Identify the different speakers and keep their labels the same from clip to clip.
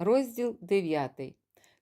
Speaker 1: Розділ 9.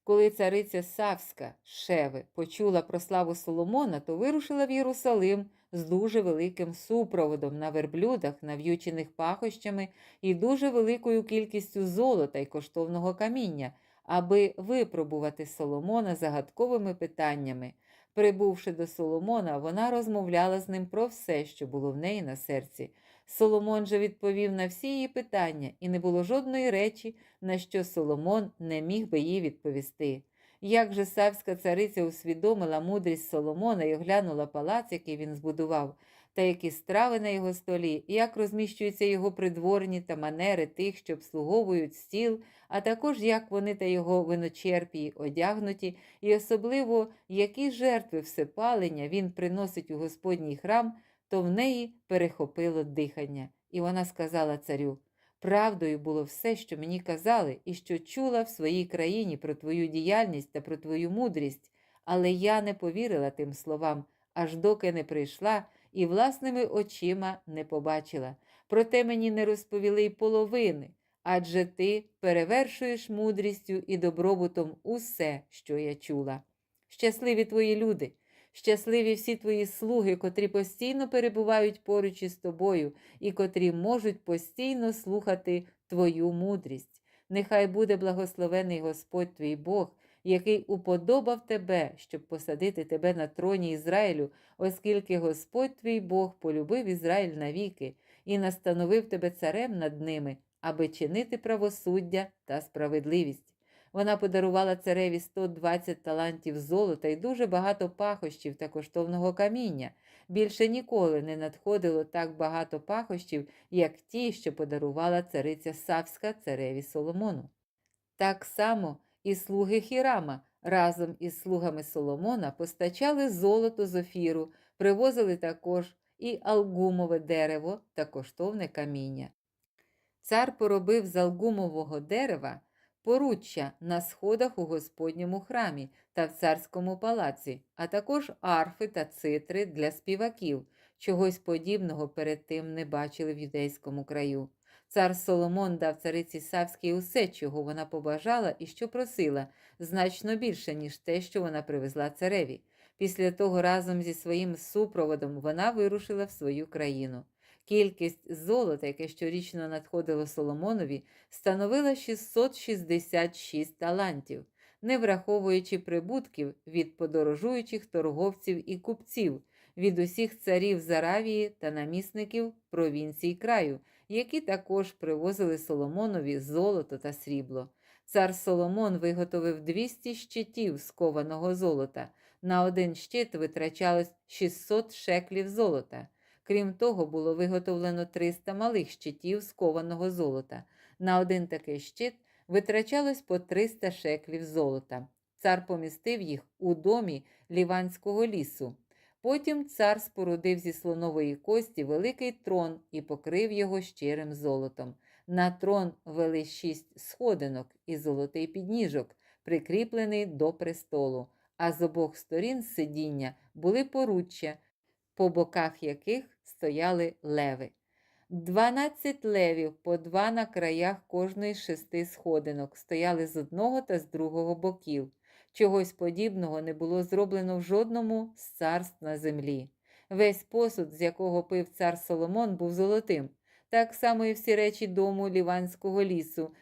Speaker 1: Коли цариця Савська Шеви почула про славу Соломона, то вирушила в Єрусалим з дуже великим супроводом на верблюдах, нав'ючених пахощами і дуже великою кількістю золота й коштовного каміння, аби випробувати Соломона загадковими питаннями. Прибувши до Соломона, вона розмовляла з ним про все, що було в неї на серці. Соломон же відповів на всі її питання, і не було жодної речі, на що Соломон не міг би їй відповісти. Як же савська цариця усвідомила мудрість Соломона і оглянула палац, який він збудував, та які страви на його столі, як розміщуються його придворні та манери тих, що обслуговують стіл, а також як вони та його виночерпії одягнуті, і особливо які жертви всепалення він приносить у Господній храм, то в неї перехопило дихання, і вона сказала царю: Правдою було все, що мені казали, і що чула в своїй країні про твою діяльність та про твою мудрість, але я не повірила тим словам, аж доки не прийшла і власними очима не побачила. Проте мені не розповіли й половини, адже ти перевершуєш мудрістю і добробутом усе, що я чула. Щасливі твої люди! Щасливі всі твої слуги, котрі постійно перебувають поруч із тобою і котрі можуть постійно слухати твою мудрість. Нехай буде благословений Господь твій Бог, який уподобав тебе, щоб посадити тебе на троні Ізраїлю, оскільки Господь твій Бог полюбив Ізраїль навіки і настановив тебе царем над ними, аби чинити правосуддя та справедливість. Вона подарувала цареві 120 талантів золота і дуже багато пахощів та коштовного каміння. Більше ніколи не надходило так багато пахощів, як ті, що подарувала цариця Савська цареві Соломону. Так само і слуги Хірама разом із слугами Соломона постачали золото з офіру, привозили також і алгумове дерево та коштовне каміння. Цар поробив з алгумового дерева поруччя на сходах у Господньому храмі та в царському палаці, а також арфи та цитри для співаків. Чогось подібного перед тим не бачили в юдейському краю. Цар Соломон дав цариці Савській усе, чого вона побажала і що просила, значно більше, ніж те, що вона привезла цареві. Після того разом зі своїм супроводом вона вирушила в свою країну. Кількість золота, яке щорічно надходило Соломонові, становила 666 талантів, не враховуючи прибутків від подорожуючих торговців і купців, від усіх царів з Аравії та намісників провінцій краю, які також привозили Соломонові золото та срібло. Цар Соломон виготовив 200 щитів з кованого золота. На один щит витрачалось 600 шеклів золота. Крім того, було виготовлено 300 малих щитів з кованого золота. На один такий щит витрачалось по 300 шеклів золота. Цар помістив їх у домі Ліванського лісу. Потім цар спорудив зі слонової кості великий трон і покрив його щирим золотом. На трон вели шість сходинок і золотий підніжок, прикріплений до престолу, а з обох сторін сидіння були поруччя, по боках яких стояли леви. Дванадцять левів, по два на краях кожної шести сходинок, стояли з одного та з другого боків. Чогось подібного не було зроблено в жодному з царств на землі. Весь посуд, з якого пив цар Соломон, був золотим. Так само і всі речі дому Ліванського лісу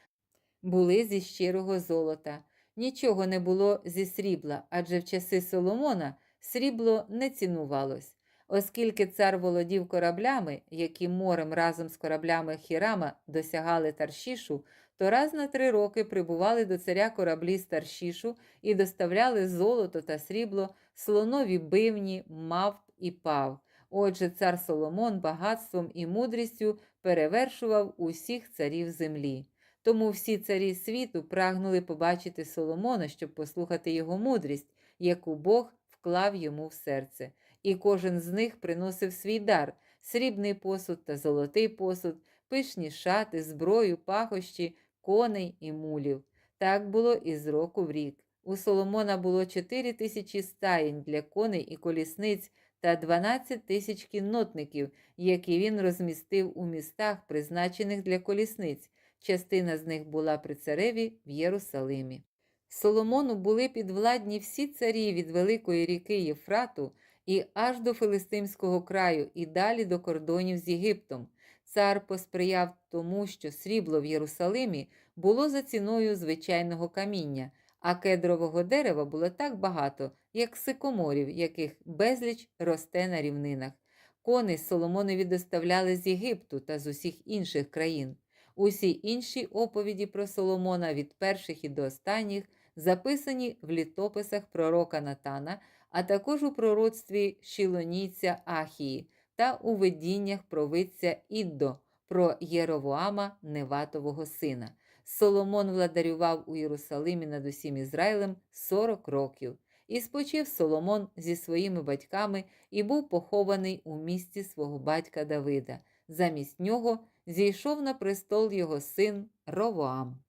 Speaker 1: були зі щирого золота. Нічого не було зі срібла, адже в часи Соломона срібло не цінувалось. Оскільки цар володів кораблями, які морем разом з кораблями Хірама досягали Таршішу, то раз на три роки прибували до царя кораблі з Таршішу і доставляли золото та срібло, слонові бивні, мавп і пав. Отже, цар Соломон багатством і мудрістю перевершував усіх царів землі. Тому всі царі світу прагнули побачити Соломона, щоб послухати його мудрість, яку Бог вклав йому в серце і кожен з них приносив свій дар срібний посуд та золотий посуд, пишні шати, зброю, пахощі, коней і мулів. Так було і з року в рік. У Соломона було 4 тисячі стаєнь для коней і колісниць та 12 тисяч кіннотників, які він розмістив у містах, призначених для колісниць. Частина з них була при цареві в Єрусалимі. Соломону були підвладні всі царі від великої ріки Єфрату і аж до Филистимського краю, і далі до кордонів з Єгиптом. Цар посприяв тому, що срібло в Єрусалимі було за ціною звичайного каміння, а кедрового дерева було так багато, як сикоморів, яких безліч росте на рівнинах. Коней Соломонові доставляли з Єгипту та з усіх інших країн. Усі інші оповіді про Соломона від перших і до останніх записані в літописах пророка Натана, а також у пророцтві Шілонійця Ахії та у видіннях провидця Іддо про Єровоама Неватового сина. Соломон владарював у Єрусалимі над усім Ізраїлем 40 років. І спочив Соломон зі своїми батьками і був похований у місті свого батька Давида. Замість нього зійшов на престол його син Ровоам.